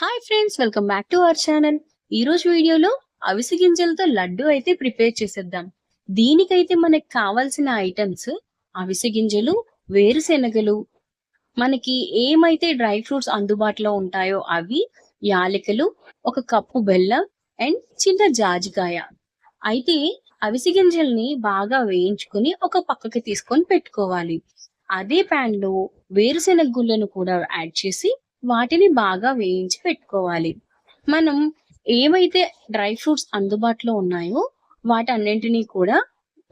Hi friends welcome back to our channel ఈ రోజు వీడియోలో అవిసి గింజలతో లడ్డు అయితే ప్రిపేర్ చేసేద్దాం. దీనికైతే మనకి కావాల్సిన ఐటమ్స్ అవిసి గింజలు వేరుశెనగలు. మనకి ఏమైతే డ్రై ఫ్రూట్స్ అందుబాటులో ఉంటాయో అవి యాలకులు ఒక కప్పు బెల్లం అండ్ చిన్న జాజికాయ. అయితే అవిసి గింజల్ని బాగా వేయించుకుని ఒక పక్కకి తీసుకొని పెట్టుకోవాలి. అదే ప్యాన్లో వేరుశెనగ గుళ్ళను కూడా యాడ్ చేసి వాటిని బాగా వేయించి పెట్టుకోవాలి. మనం ఏవైతే డ్రై ఫ్రూట్స్ అందుబాటులో ఉన్నాయో వాటన్నింటినీ కూడా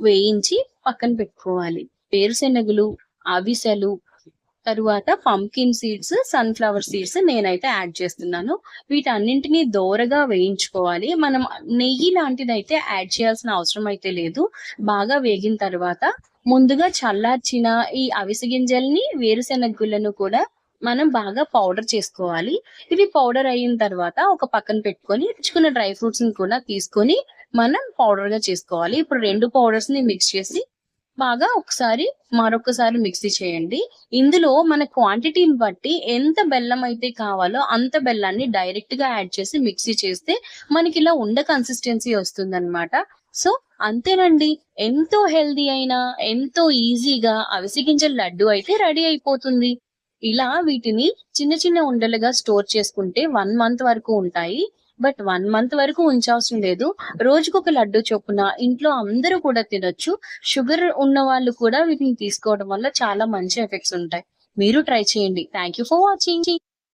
వేయించి పక్కన పెట్టుకోవాలి. వేరుశెనగలు అవిసెలు తరువాత పంకిన్ సీడ్స్ సన్ఫ్లవర్ సీడ్స్ నేనైతే యాడ్ చేస్తున్నాను. వీటన్నింటినీ దోరగా వేయించుకోవాలి. మనం నెయ్యి లాంటిది అయితే యాడ్ చేయాల్సిన అవసరం అయితే లేదు. బాగా వేగిన తర్వాత ముందుగా చల్లార్చిన ఈ అవిసె గింజల్ని వేరుశెనగ కూడా మనం బాగా పౌడర్ చేసుకోవాలి. ఇవి పౌడర్ అయిన తర్వాత ఒక పక్కన పెట్టుకొని తెచ్చుకున్న డ్రై ఫ్రూట్స్ని కూడా తీసుకొని మనం పౌడర్గా చేసుకోవాలి. ఇప్పుడు రెండు పౌడర్స్ని మిక్స్ చేసి బాగా ఒకసారి మరొకసారి మిక్సీ చేయండి. ఇందులో మన క్వాంటిటీని బట్టి ఎంత బెల్లం అయితే కావాలో అంత బెల్లాన్ని డైరెక్ట్గా యాడ్ చేసి మిక్సీ చేస్తే మనకి ఇలా ఉండ కన్సిస్టెన్సీ వస్తుంది సో అంతేనండి. ఎంతో హెల్దీ అయిన ఎంతో ఈజీగా అవిసి గింజల లడ్డు అయితే రెడీ అయిపోతుంది. ఇలా వీటిని చిన్న చిన్న ఉండలుగా స్టోర్ చేసుకుంటే వన్ మంత్ వరకు ఉంటాయి. బట్ వన్ మంత్ వరకు ఉంచాల్సిన లేదు. రోజుకొక లడ్డు చొప్పున ఇంట్లో అందరూ కూడా తినొచ్చు. షుగర్ ఉన్న వాళ్ళు కూడా వీటిని తీసుకోవడం వల్ల చాలా మంచి ఎఫెక్ట్స్ ఉంటాయి. మీరు ట్రై చేయండి. Thank you for watching